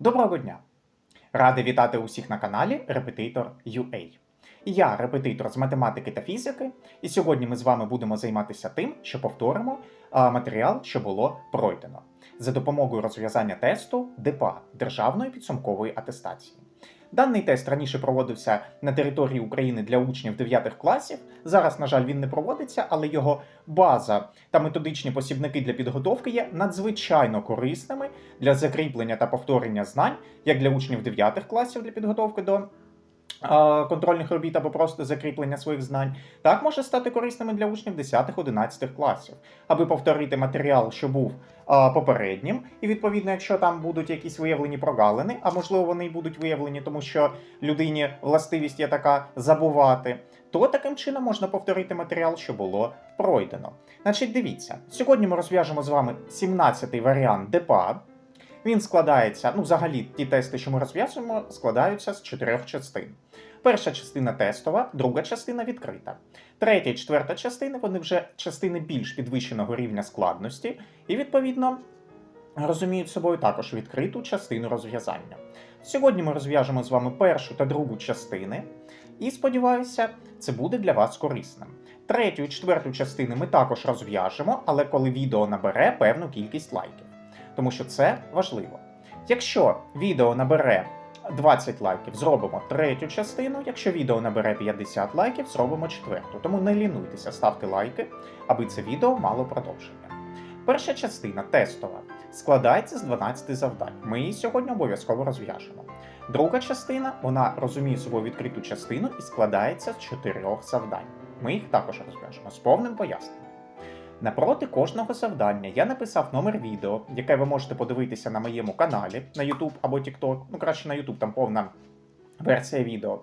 Доброго дня! Радий вітати усіх на каналі Репетитор UA. Я репетитор з математики та фізики, і сьогодні ми з вами будемо займатися тим, що повторимо матеріал, що було пройдено, за допомогою розв'язання тесту ДПА Державної підсумкової атестації. Даний тест раніше проводився на території України для учнів 9 класів. Зараз, на жаль, він не проводиться, але його база та методичні посібники для підготовки є надзвичайно корисними для закріплення та повторення знань як для учнів 9 класів для підготовки до контрольних робіт або просто закріплення своїх знань, так може стати корисними для учнів 10-11 класів, аби повторити матеріал, що був попереднім, і відповідно, якщо там будуть якісь виявлені прогалини, а можливо вони й будуть виявлені, тому що людині властивість є така забувати. То таким чином можна повторити матеріал, що було пройдено. Значить, дивіться, сьогодні ми розв'яжемо з вами 17-й варіант ДПА. Він складається, ну, взагалі, ті тести, що ми розв'язуємо, складаються з чотирьох частин. Перша частина тестова, друга частина відкрита. Третя і четверта частини вони вже частини більш підвищеного рівня складності, і, відповідно, розуміють собою також відкриту частину розв'язання. Сьогодні ми розв'яжемо з вами першу та другу частини, і сподіваюся, це буде для вас корисним. Третю і четверту частини ми також розв'яжемо, але коли відео набере певну кількість лайків тому що це важливо. Якщо відео набере 20 лайків, зробимо третю частину. Якщо відео набере 50 лайків, зробимо четверту. Тому не лінуйтеся, ставте лайки, аби це відео мало продовження. Перша частина тестова складається з 12 завдань. Ми її сьогодні обов'язково розв'яжемо. Друга частина вона розуміє собою відкриту частину і складається з чотирьох завдань. Ми їх також розв'яжемо з повним поясненням. Напроти кожного завдання я написав номер відео, яке ви можете подивитися на моєму каналі на YouTube або TikTok. Ну, краще на YouTube, там повна версія відео.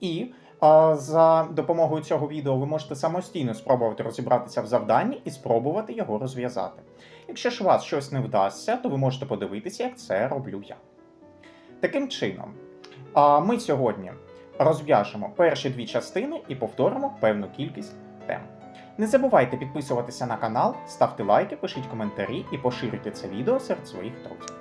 І а, за допомогою цього відео ви можете самостійно спробувати розібратися в завданні і спробувати його розв'язати. Якщо ж у вас щось не вдасться, то ви можете подивитися, як це роблю я. Таким чином, а, ми сьогодні розв'яжемо перші дві частини і повторимо певну кількість. Не забувайте підписуватися на канал, ставте лайки, пишіть коментарі і поширюйте це відео серед своїх друзів.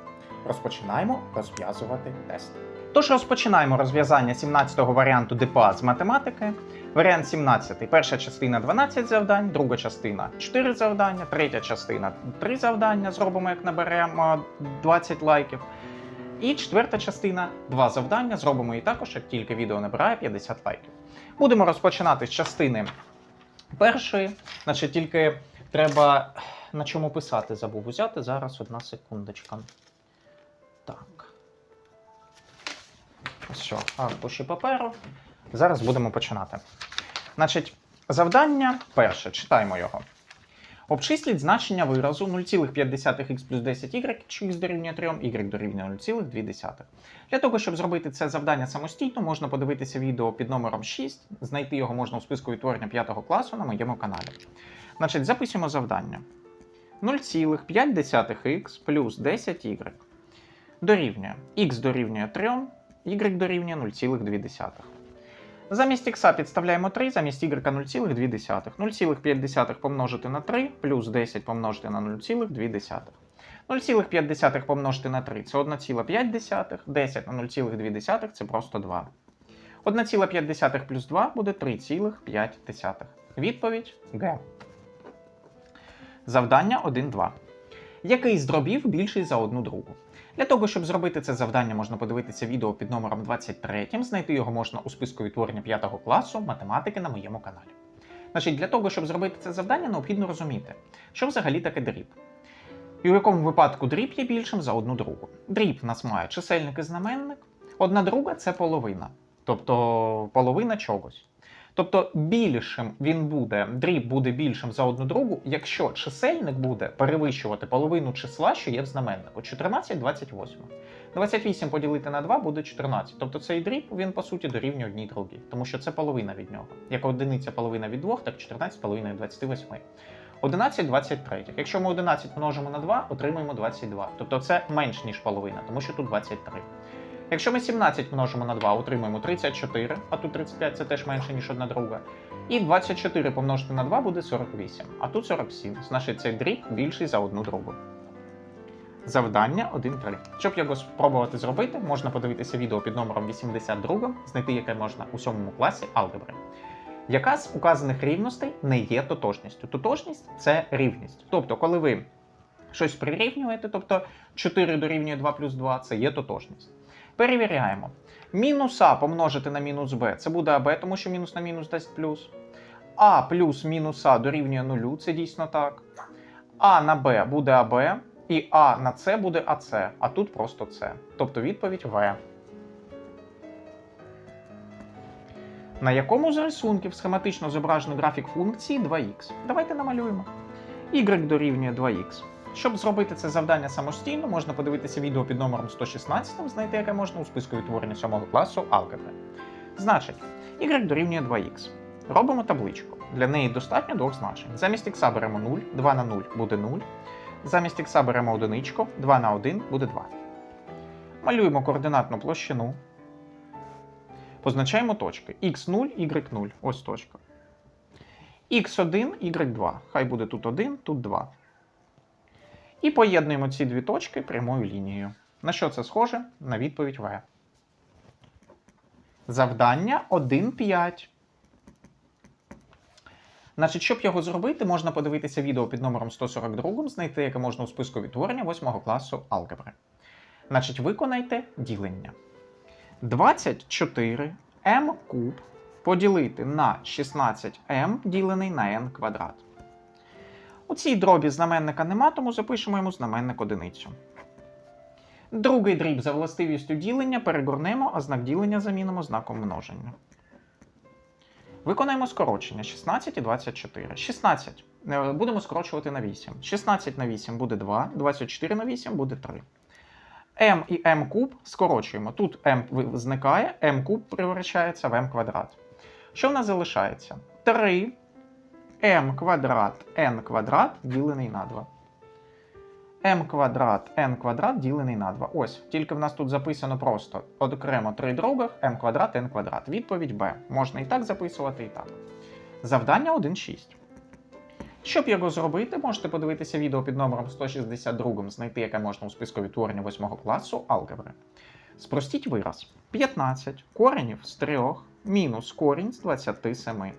Розпочинаємо розв'язувати тест. Тож розпочинаємо розв'язання 17-го варіанту ДПА з математики. Варіант 17. Перша частина 12 завдань, друга частина 4 завдання, третя частина 3 завдання. Зробимо, як наберемо 20 лайків. І четверта частина 2 завдання. Зробимо її також, як тільки відео набирає 50 лайків. Будемо розпочинати з частини першої. Значить, тільки треба на чому писати забув взяти. Зараз одна секундочка. Так. Все, аркуші паперу. Зараз будемо починати. Значить, завдання перше. Читаємо його. Обчисліть значення виразу 0,5х плюс 10y, якщо х дорівнює 3, y дорівнює 0,2. Для того, щоб зробити це завдання самостійно, можна подивитися відео під номером 6. Знайти його можна у списку відтворення 5 класу на моєму каналі. Значить, записуємо завдання. 0,5х плюс 10y дорівнює х дорівнює 3, y дорівнює 0,2. Замість х підставляємо 3, замість y 0,2. 0,5 помножити на 3 плюс 10 помножити на 0,2. 0,5 помножити на 3 це 1,5, 10 на 0,2 це просто 2. 1,5 плюс 2 буде 3,5. Відповідь Г. Завдання 1-2. Який з дробів більший за одну другу? Для того, щоб зробити це завдання, можна подивитися відео під номером 23. Знайти його можна у списку відтворення 5 класу математики на моєму каналі. Значить, для того, щоб зробити це завдання, необхідно розуміти, що взагалі таке дріб. І у якому випадку дріб є більшим за одну другу. Дріб нас має чисельник і знаменник, одна друга це половина, тобто половина чогось. Тобто більшим він буде, дріб буде більшим за одну другу, якщо чисельник буде перевищувати половину числа, що є в знаменнику. 14, 28. 28 поділити на 2 буде 14. Тобто цей дріб, він по суті дорівнює одній другій, тому що це половина від нього. Як одиниця половина від 2, так 14 половина від 28. 11 23. Якщо ми 11 множимо на 2, отримаємо 22. Тобто це менш ніж половина, тому що тут 23. Якщо ми 17 множимо на 2, отримаємо 34, а тут 35 це теж менше, ніж одна друга. І 24 помножити на 2 буде 48, а тут 47. Значить, цей дріб більший за одну другу. Завдання 1.3. Щоб його спробувати зробити, можна подивитися відео під номером 82, знайти яке можна у 7 класі алгебри. Яка з указаних рівностей не є тотожністю? Тотожність це рівність. Тобто, коли ви щось прирівнюєте, тобто 4 дорівнює 2 плюс 2, це є тотожність. Перевіряємо. Мінус А помножити на мінус Б це буде АБ, тому що мінус на мінус дасть плюс. А плюс мінус А дорівнює нулю, це дійсно так. А на Б буде АБ, і А на С буде АС, а тут просто С. Тобто відповідь В. На якому з рисунків схематично зображено графік функції 2х? Давайте намалюємо. Y дорівнює 2х. Щоб зробити це завдання самостійно, можна подивитися відео під номером 116, знайти яке можна у списку відтворення 7 класу алгебри. Значить, y дорівнює 2х. Робимо табличку. Для неї достатньо двох значень. Замість х беремо 0, 2 на 0 буде 0. Замість х беремо одиничку, 2 на 1 буде 2. Малюємо координатну площину. Позначаємо точки x0, y0. Ось точка. x1, y2. Хай буде тут 1, тут 2. І поєднуємо ці дві точки прямою лінією. На що це схоже? На відповідь В. Завдання 1.5. Значить, щоб його зробити, можна подивитися відео під номером 142, знайти, яке можна у списку відтворення 8 класу алгебри. Значить, виконайте ділення. 24 m куб поділити на 16m ділений на n квадрат. У цій дробі знаменника нема, тому запишемо йому знаменник одиницю. Другий дріб за властивістю ділення перегорнемо, а знак ділення замінимо знаком множення. Виконаємо скорочення 16 і 24. 16 е, будемо скорочувати на 8. 16 на 8 буде 2, 24 на 8 буде 3. m і m куб скорочуємо. Тут ви- зникає, m куб превращається в m квадрат. Що в нас залишається? 3 m квадрат n квадрат ділений на 2. m квадрат n квадрат ділений на 2. Ось, тільки в нас тут записано просто окремо три дроби m квадрат n квадрат. Відповідь b. Можна і так записувати, і так. Завдання 1.6. Щоб його зробити, можете подивитися відео під номером 162, знайти, яке можна у списку відтворення 8 класу алгебри. Спростіть вираз. 15 коренів з 3 мінус корінь з 27.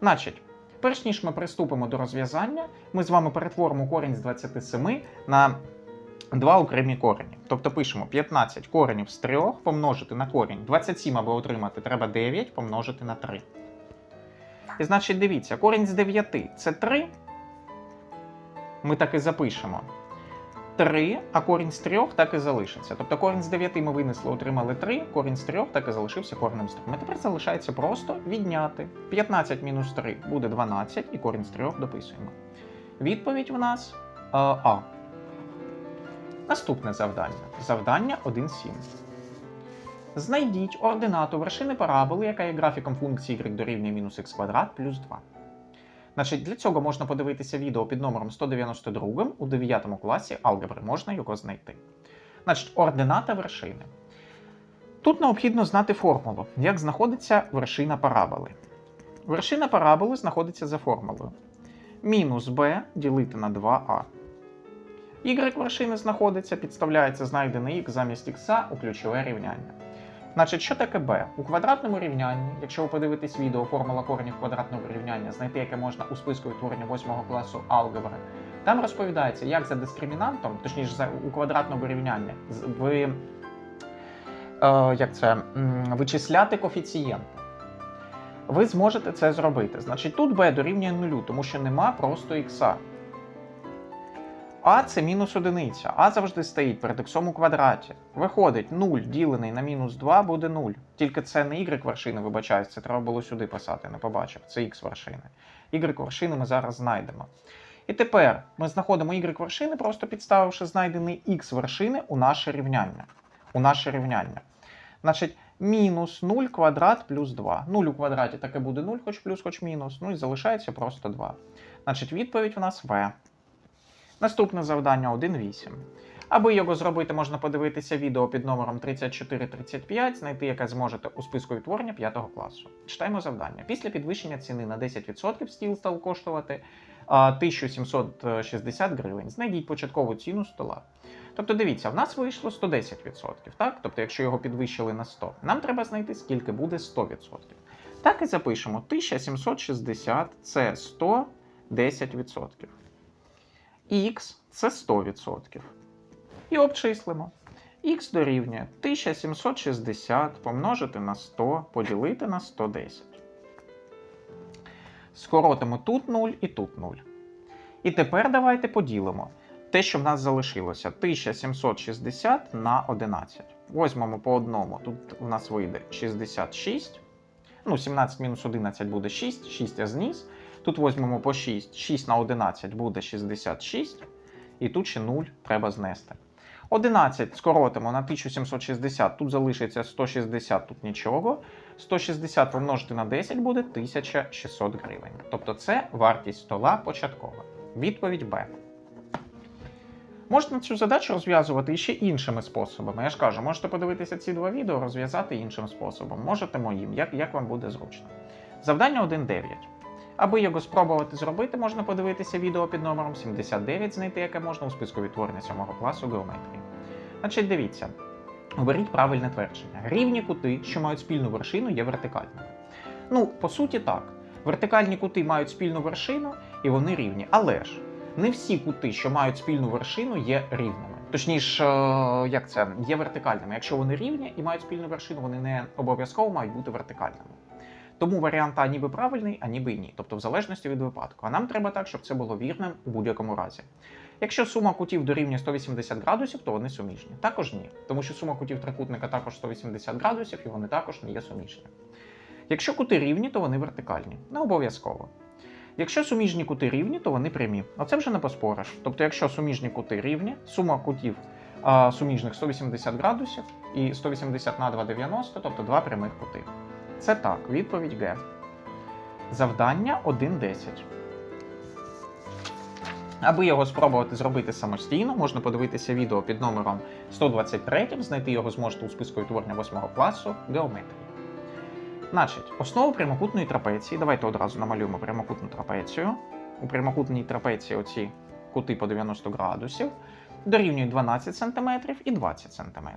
Значить, перш ніж ми приступимо до розв'язання, ми з вами перетворимо корінь з 27 на два окремі корені. Тобто пишемо 15 коренів з 3 помножити на корінь 27, аби отримати, треба 9 помножити на 3. І значить, дивіться, корінь з 9 це 3. Ми так і запишемо. 3, а корінь з 3 так і залишиться. Тобто корінь з 9 ми винесли, отримали 3, корінь з 3 так і залишився коренем з 3. А тепер залишається просто відняти. 15 мінус 3 буде 12, і корінь з 3 дописуємо. Відповідь в нас е, А. Наступне завдання. Завдання 1.7. Знайдіть ординату вершини параболи, яка є графіком функції y дорівнює мінус х квадрат плюс 2. Значить, для цього можна подивитися відео під номером 192 у 9 класі алгебри. Можна його знайти. Значить, ордината вершини. Тут необхідно знати формулу, як знаходиться вершина параболи. Вершина параболи знаходиться за формулою. Мінус b ділити на 2а. Y вершини знаходиться, підставляється знайдений х замість х у ключове рівняння. Значить, що таке b? У квадратному рівнянні, якщо ви подивитесь відео формула коренів квадратного рівняння, знайти яке можна у списку відтворення 8 класу алгебри, там розповідається, як за дискримінантом, точніше за у квадратному рівнянні, ви е, як це, вичисляти коефіцієнти. Ви зможете це зробити. Значить, тут b дорівнює нулю, тому що нема просто х. А це мінус одиниця. А завжди стоїть перед х у квадраті. Виходить, 0 ділений на мінус 2 буде 0. Тільки це не y вершини, вибачаюсь, це треба було сюди писати, не побачив. Це x вершини. Y вершини ми зараз знайдемо. І тепер ми знаходимо y вершини, просто підставивши знайдений x вершини у наше рівняння. У наше рівняння. Значить, мінус 0 квадрат плюс 2. 0 у квадраті таке буде 0, хоч плюс, хоч мінус. Ну і залишається просто 2. Значить, відповідь у нас В. Наступне завдання 1.8. Аби його зробити, можна подивитися відео під номером 3435, знайти, яке зможете у списку відтворення 5 класу. Читаємо завдання. Після підвищення ціни на 10% стіл став коштувати 1760 гривень. Знайдіть початкову ціну стола. Тобто, дивіться, в нас вийшло 110%, так? Тобто, якщо його підвищили на 100, нам треба знайти, скільки буде 100%. Так і запишемо 1760 це 110%. Х це 100%. І обчислимо. Х дорівнює 1760 помножити на 100 поділити на 110. Скоротимо тут 0 і тут 0. І тепер давайте поділимо те, що в нас залишилося 1760 на 11. Возьмемо по одному. Тут у нас вийде 66. Ну, 17 мінус 11 буде 6, 6 я зніс. Тут возьмемо по 6, 6 на 11 буде 66. І тут ще 0 треба знести. 11 скоротимо на 1760, тут залишиться 160, тут нічого. 160 помножити на 10 буде 1600 гривень. Тобто це вартість стола початкова. Відповідь Б. Можна цю задачу розв'язувати і ще іншими способами. Я ж кажу, можете подивитися ці два відео, розв'язати іншим способом. Можете моїм, як, як вам буде зручно. Завдання 1.9. Аби його спробувати зробити, можна подивитися відео під номером 79, знайти яке можна у списку відтворення 7 класу геометрії. Значить, дивіться. Оберіть правильне твердження. Рівні кути, що мають спільну вершину, є вертикальними. Ну, по суті, так. Вертикальні кути мають спільну вершину і вони рівні. Але ж не всі кути, що мають спільну вершину, є рівними. Точніше, е, як це є вертикальними. Якщо вони рівні і мають спільну вершину, вони не обов'язково мають бути вертикальними. Тому варіант А ніби правильний, а ніби і ні. Тобто в залежності від випадку. А нам треба так, щоб це було вірним у будь-якому разі. Якщо сума кутів дорівнює 180 градусів, то вони суміжні. Також ні. Тому що сума кутів трикутника також 180 градусів, і вони також не є суміжні. Якщо кути рівні, то вони вертикальні. Не обов'язково. Якщо суміжні кути рівні, то вони прямі. Оце вже не поспориш. Тобто, якщо суміжні кути рівні, сума кутів а, суміжних 180 градусів і 180 на 2 90, тобто два прямих кути. Це так, відповідь Г. Завдання 1.10. Аби його спробувати зробити самостійно, можна подивитися відео під номером 123, знайти його зможете у списку відтворення 8 класу геометрії. Значить, основу прямокутної трапеції. Давайте одразу намалюємо прямокутну трапецію. У прямокутній трапеції оці кути по 90 градусів дорівнюють 12 см і 20 см.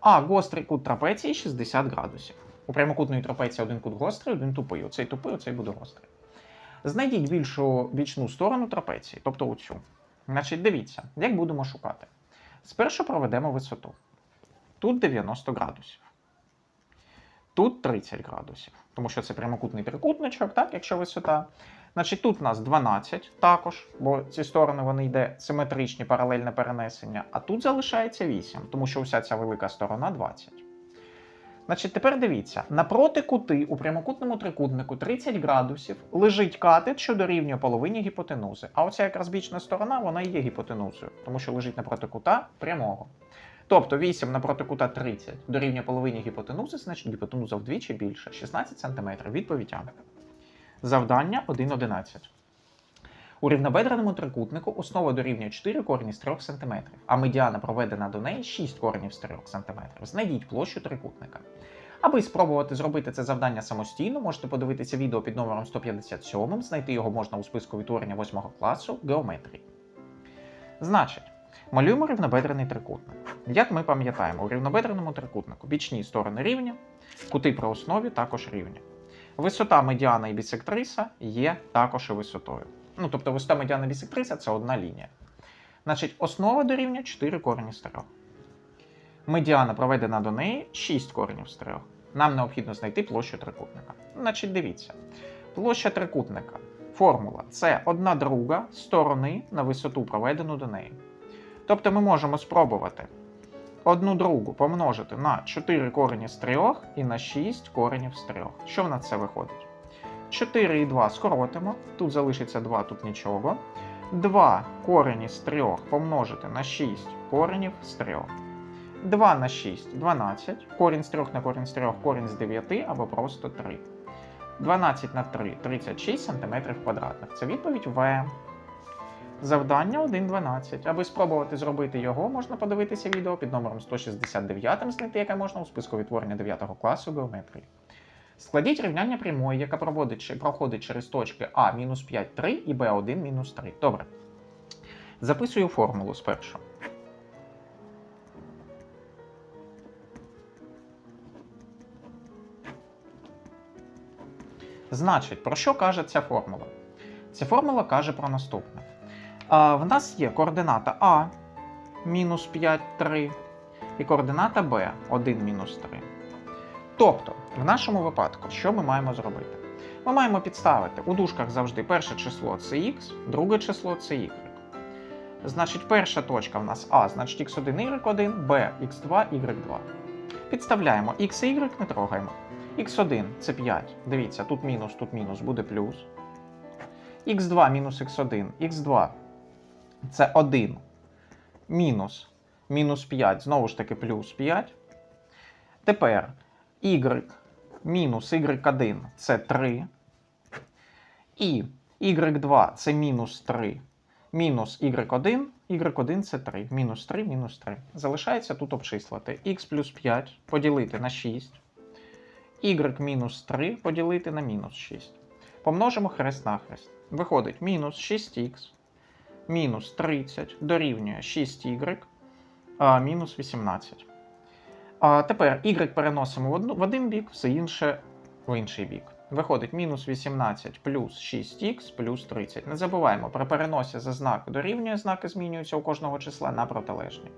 А гострий кут трапеції 60 градусів. У прямокутної трапеції один кут гострий, один тупий. Оцей тупий, оцей буде гострий. Знайдіть більшу бічну сторону трапеції, тобто оцю. Значить, дивіться, як будемо шукати. Спершу проведемо висоту. Тут 90 градусів. Тут 30 градусів. Тому що це прямокутний трикутничок, так, якщо висота. Значить, тут у нас 12 також, бо ці сторони вони йде симетричні, паралельне перенесення. А тут залишається 8, тому що вся ця велика сторона 20. Значить, тепер дивіться, напроти кути у прямокутному трикутнику 30 градусів лежить катет, що дорівнює половині гіпотенузи. А оця якраз бічна сторона, вона і є гіпотенузою, тому що лежить напроти кута прямого. Тобто 8 напроти кута 30 дорівнює половині гіпотенузи, значить гіпотенуза вдвічі більше 16 см. Відповідь А. Завдання 1.11. У рівнобедреному трикутнику основа дорівнює 4 корені з 3 см, а медіана проведена до неї 6 коренів з 3 см. Знайдіть площу трикутника. Аби спробувати зробити це завдання самостійно, можете подивитися відео під номером 157, знайти його можна у списку відтворення 8 класу геометрії. Значить, малюємо рівнобедрений трикутник. Як ми пам'ятаємо, у рівнобедреному трикутнику бічні сторони рівні, кути при основі також рівні. Висота медіана і бісектриса є також і висотою. Ну, тобто висота медіана бісектриса це одна лінія. Значить, основа дорівнює 4 корені з 3. Медіана проведена до неї 6 коренів з 3. Нам необхідно знайти площу трикутника. Значить, дивіться. Площа трикутника. Формула це одна друга сторони на висоту проведену до неї. Тобто ми можемо спробувати одну другу помножити на 4 корені з 3 і на 6 коренів з 3. Що в нас це виходить? 4 і 2 скоротимо, тут залишиться 2, тут нічого. 2 корені з 3 помножити на 6 коренів з 3. 2 на 6 12. Корінь з 3 на корінь з 3, корінь з 9 або просто 3. 12 на 3 36 см квадратних. Це відповідь В. Завдання 1.12. Аби спробувати зробити його, можна подивитися відео під номером 169, знайти яке можна у списку відтворення 9 класу геометрії. Складіть рівняння прямої, яка проводить, проходить через точки А мінус 5, 3 і Б1 мінус 3. Добре. Записую формулу спершу. Значить, про що каже ця формула? Ця формула каже про наступне. А, в нас є координата А мінус 5, 3 і координата Б 1 мінус 3. Тобто, в нашому випадку, що ми маємо зробити? Ми маємо підставити у дужках завжди перше число це х, друге число це y. Значить, перша точка в нас А, значить x1, y1, Б, x2, y2. Підставляємо x і y не трогаємо. x1 це 5. Дивіться, тут мінус, тут мінус, буде плюс. x2 мінус x1, x2 це 1 мінус мінус 5, знову ж таки плюс 5. Тепер y мінус y1 це 3. І y2 це мінус 3. Мінус y1, y1 це 3. Мінус 3, мінус 3. Залишається тут обчислити x плюс 5 поділити на 6. y мінус 3 поділити на мінус 6. Помножимо хрест на хрест. Виходить мінус 6х мінус 30 дорівнює 6y а, мінус 18. А тепер y переносимо в, одну, в один бік, все інше в інший бік. Виходить мінус 18 плюс 6х плюс 30. Не забуваємо, при переносі за знак дорівнює, знаки змінюються у кожного числа на протилежні.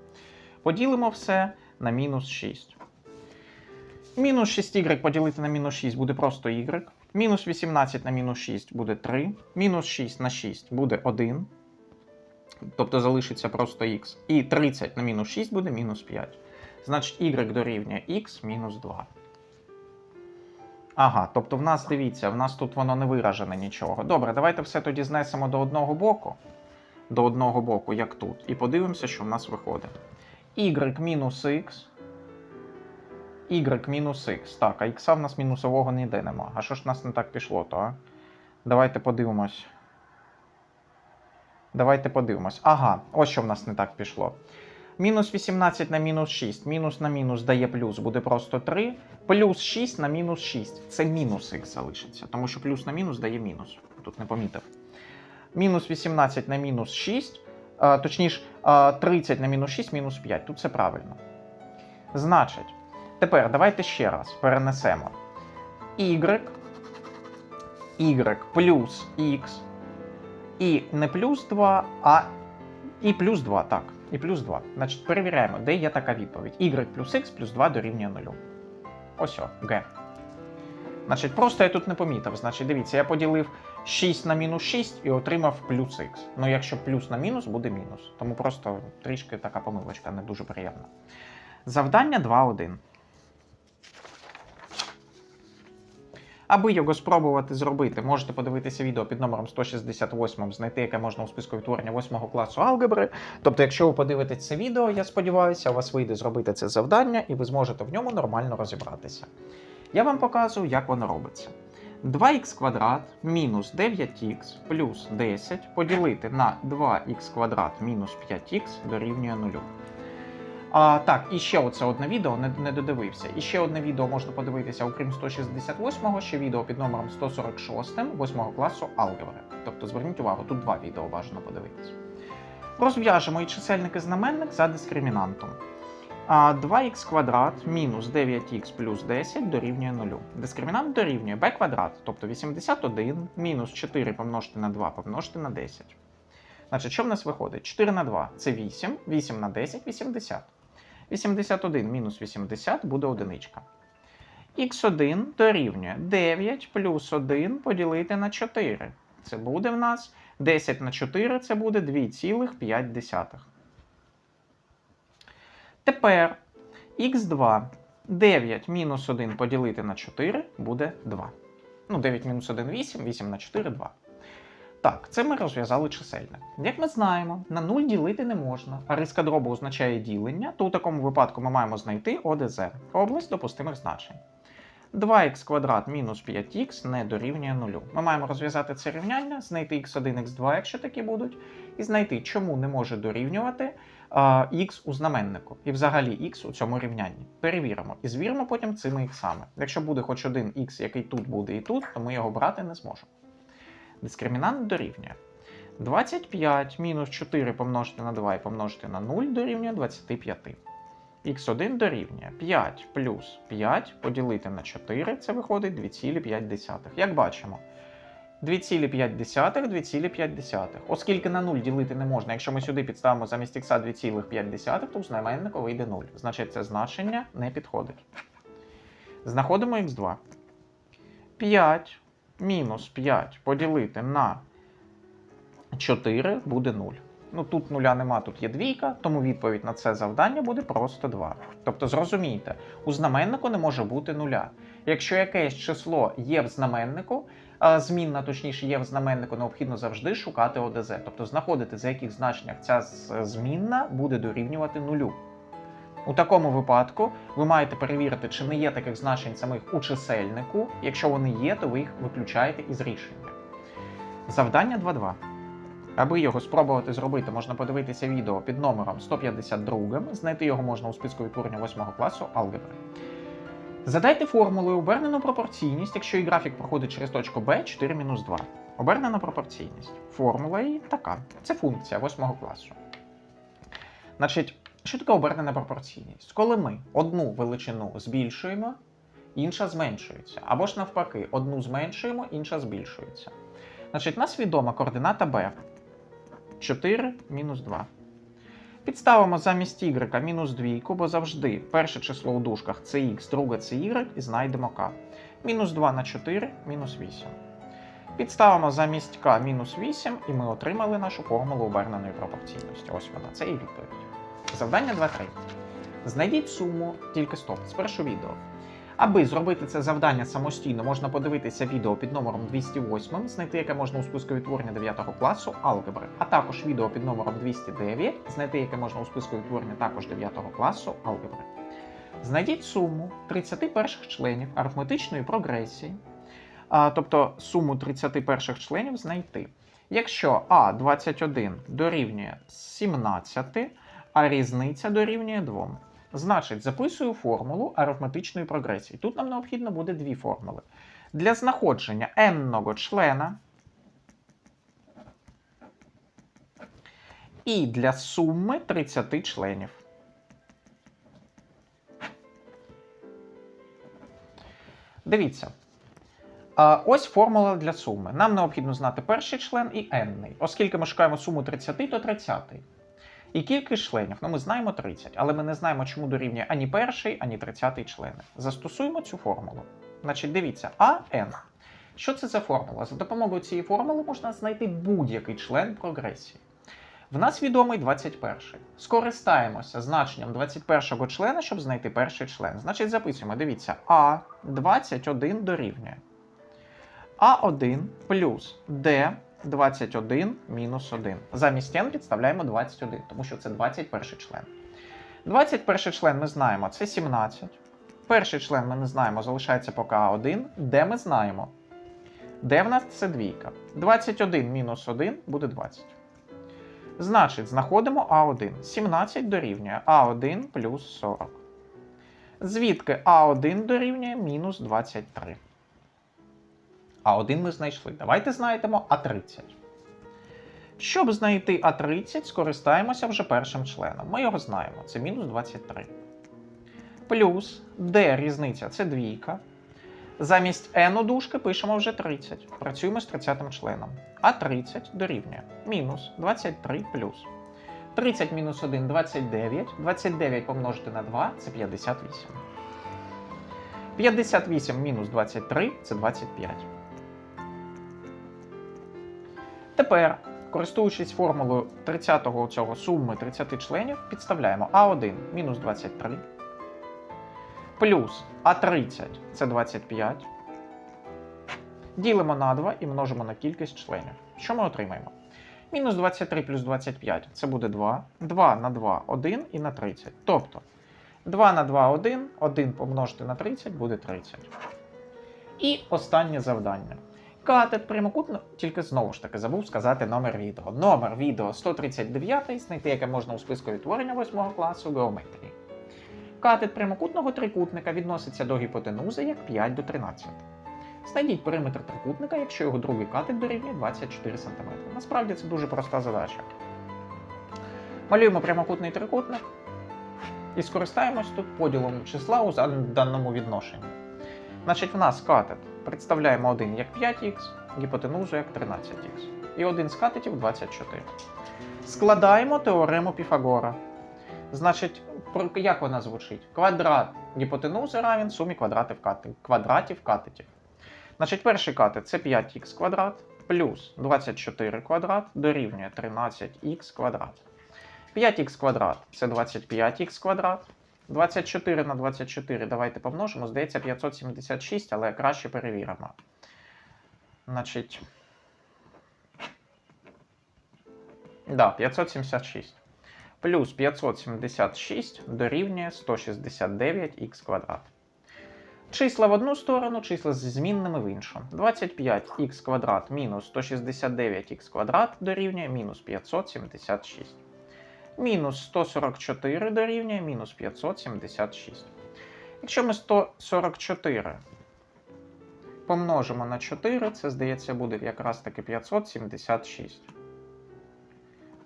Поділимо все на мінус 6. Мінус 6y поділити на мінус 6 буде просто y. Мінус 18 на мінус 6 буде 3. Мінус 6 на 6 буде 1. Тобто залишиться просто х. І 30 на мінус 6 буде мінус 5. Значить, y дорівнює x мінус 2. Ага, тобто в нас, дивіться, в нас тут воно не виражене нічого. Добре, давайте все тоді знесемо до одного боку. До одного боку, як тут. І подивимося, що в нас виходить. y мінус x. y мінус x. Так, а x в нас мінусового ніде нема. А що ж в нас не так пішло, то? а? Давайте подивимось. Давайте подивимось. Ага, ось що в нас не так пішло. Мінус 18 на мінус 6. Мінус на мінус дає плюс, буде просто 3. Плюс 6 на мінус 6. Це мінус х залишиться, тому що плюс на мінус дає мінус. Тут не помітив. Мінус 18 на мінус 6. а, точніше, 30 на мінус 6, мінус 5. Тут все правильно. Значить, тепер давайте ще раз перенесемо. Y, y плюс x і не плюс 2, а і плюс 2, так. І плюс 2. Значить, перевіряємо, де є така відповідь. y плюс x плюс 2 дорівнює 0. Ось о, Г. Значить, просто я тут не помітив. Значить, дивіться, я поділив 6 на мінус 6 і отримав плюс х. Ну, якщо плюс на мінус, буде мінус. Тому просто трішки така помилочка, не дуже приємна. Завдання 2.1. Аби його спробувати зробити, можете подивитися відео під номером 168, знайти, яке можна у списку відтворення 8 класу алгебри. Тобто, якщо ви подивитесь це відео, я сподіваюся, у вас вийде зробити це завдання, і ви зможете в ньому нормально розібратися. Я вам показую, як воно робиться. 2х квадрат мінус 9х плюс 10 поділити на 2х квадрат мінус 5х дорівнює 0. А, так, і ще оце одне відео не, не додивився. І ще одне відео можна подивитися, окрім 168-го, ще відео під номером 146 8 класу алгебри. Тобто зверніть увагу, тут два відео бажано подивитися. Розв'яжемо і чисельник і знаменник за дискримінантом. 2х квадрат мінус 9х плюс 10 дорівнює 0. Дискримінант дорівнює b квадрат, тобто 81 мінус 4 помножити на 2 помножити на 10. Значить, що в нас виходить? 4 на 2 це 8, 8 на 10 80. 81 мінус 80 буде одиничка. Х1 дорівнює 9 плюс 1 поділити на 4. Це буде в нас 10 на 4 це буде 2,5. Тепер х2 9 мінус 1 поділити на 4 буде 2. Ну, 9 мінус 1 8, 8 на 4 2. Так, це ми розв'язали чисельник. Як ми знаємо, на 0 ділити не можна, а риска дробу означає ділення, то у такому випадку ми маємо знайти ОДЗ область допустимих значень. 2х квадрат мінус 5х не дорівнює 0. Ми маємо розв'язати це рівняння, знайти x1, x2, якщо такі будуть, і знайти, чому не може дорівнювати х у знаменнику і взагалі х у цьому рівнянні. Перевіримо і звіримо потім цими іксами. Якщо буде хоч один х, який тут буде і тут, то ми його брати не зможемо. Дискримінант дорівнює 25 мінус 4 помножити на 2 і помножити на 0 дорівнює 25. х1 дорівнює 5 плюс 5 поділити на 4, це виходить 2,5. Як бачимо, 2,5, 2,5. Оскільки на 0 ділити не можна, якщо ми сюди підставимо замість х 2,5, то у знаменнику вийде 0. Значить, це значення не підходить. Знаходимо х2. 5 мінус 5 поділити на 4 буде 0. Ну тут нуля нема, тут є двійка, тому відповідь на це завдання буде просто 2. Тобто зрозумійте, у знаменнику не може бути нуля. Якщо якесь число є в знаменнику, змінна, точніше, є в знаменнику, необхідно завжди шукати ОДЗ. Тобто знаходити, за яких значеннях ця змінна буде дорівнювати нулю. У такому випадку ви маєте перевірити, чи не є таких значень самих у чисельнику. Якщо вони є, то ви їх виключаєте із рішення. Завдання 2.2. Аби його спробувати зробити, можна подивитися відео під номером 152. Знайти його можна у списку відтворення 8 класу алгебри. Задайте формулою обернену пропорційність, якщо і графік проходить через точку b 4-2. Обернена пропорційність. Формула її така. Це функція 8 класу. Значить, що таке обернена пропорційність? Коли ми одну величину збільшуємо, інша зменшується. Або ж навпаки, одну зменшуємо, інша збільшується. Значить, нас відома координата b 4 мінус 2. Підставимо замість y мінус 2, бо завжди перше число у дужках це x, друге це y, і знайдемо k. Мінус 2 на 4 мінус 8. Підставимо замість k мінус 8, і ми отримали нашу формулу оберненої пропорційності. Ось вона, це і відповідь. Завдання 2.3. Знайдіть суму, тільки стоп, спершу відео. Аби зробити це завдання самостійно, можна подивитися відео під номером 208, знайти яке можна у списку відтворення 9 класу алгебри, а також відео під номером 209, знайти яке можна у списку відтворення також 9 класу алгебри. Знайдіть суму 31 членів арифметичної прогресії, а, тобто суму 31 членів знайти. Якщо А21 дорівнює 17, а різниця дорівнює 2. Значить, записую формулу арифметичної прогресії. Тут нам необхідно буде дві формули. Для знаходження n-ного члена і для суми 30 членів. Дивіться. Ось формула для суми. Нам необхідно знати перший член і n. Оскільки ми шукаємо суму 30, то 30. І кількість членів, ну ми знаємо 30, але ми не знаємо, чому дорівнює ані перший, ані 30 члени. Застосуємо цю формулу. Значить, дивіться, АН. Що це за формула? За допомогою цієї формули можна знайти будь-який член прогресії. В нас відомий 21. Скористаємося значенням 21 члена, щоб знайти перший член. Значить, записуємо, дивіться, А21 дорівнює. А1 плюс Д 21 мінус 1. Замість n підставляємо 21, тому що це 21 член. 21 член ми знаємо, це 17. Перший член ми не знаємо, залишається поки А1. Де ми знаємо? Де в нас це двійка? 21 мінус 1 буде 20. Значить, знаходимо А1. 17 дорівнює А1 плюс 40. Звідки А1 дорівнює мінус 23. А1 ми знайшли. Давайте знайдемо А30. Щоб знайти А30, скористаємося вже першим членом. Ми його знаємо, це мінус 23. Плюс D різниця це двійка. Замість n у дужки пишемо вже 30. Працюємо з 30 членом. А30 дорівнює мінус 23 плюс. 30 мінус 1 29. 29 помножити на 2 це 58. 58 мінус 23 це 25. Тепер, користуючись формулою 30-го цього суми 30 членів, підставляємо А1 мінус 23. Плюс А30 це 25. Ділимо на 2 і множимо на кількість членів. Що ми отримаємо? Мінус 23 плюс 25 це буде 2. 2 на 2 1 і на 30. Тобто 2 на 2 1, 1 помножити на 30 буде 30. І останнє завдання. Катет прямокутно, тільки знову ж таки забув сказати номер відео. Номер відео 139, знайти яке можна у списку відтворення 8 класу геометрії. Катет прямокутного трикутника відноситься до гіпотенузи як 5 до 13. Знайдіть периметр трикутника, якщо його другий катет дорівнює 24 см. Насправді це дуже проста задача. Малюємо прямокутний трикутник і скористаємось тут поділом числа у даному відношенні. Значить, в нас катет представляємо один як 5х, гіпотенузу як 13х. І один з катетів 24. Складаємо теорему Піфагора. Значить, як вона звучить? Квадрат гіпотенузи равен сумі квадратів, катетів, квадратів катетів. Значить, перший катет це 5х квадрат плюс 24 квадрат дорівнює 13х квадрат. 5х квадрат це 25х квадрат. 24 на 24 давайте помножимо. Здається, 576, але краще перевіримо. Значить. Да, 576. Плюс 576 дорівнює 169х квадрат. Числа в одну сторону, числа з змінними в іншу. 25х квадрат мінус 169х квадрат дорівнює мінус 576. Мінус 144 дорівнює мінус 576. Якщо ми 144 помножимо на 4, це, здається, буде якраз таки 576.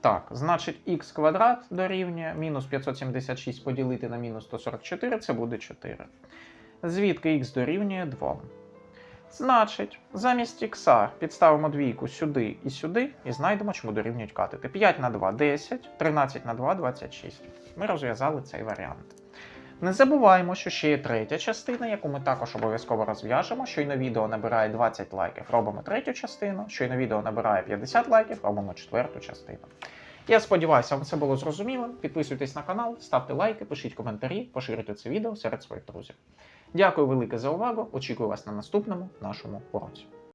Так, значить х квадрат дорівнює мінус 576 поділити на мінус 144, це буде 4. Звідки х дорівнює 2. Значить, замість х підставимо двійку сюди і сюди, і знайдемо, чому дорівнюють катети. 5 на 2 10, 13 на 2 26. Ми розв'язали цей варіант. Не забуваємо, що ще є третя частина, яку ми також обов'язково розв'яжемо. Щойно відео набирає 20 лайків, робимо третю частину. Щойно відео набирає 50 лайків, робимо четверту частину. Я сподіваюся, вам це було зрозуміло. Підписуйтесь на канал, ставте лайки, пишіть коментарі, поширюйте це відео серед своїх друзів. Дякую велике за увагу. Очікую вас на наступному нашому уроці.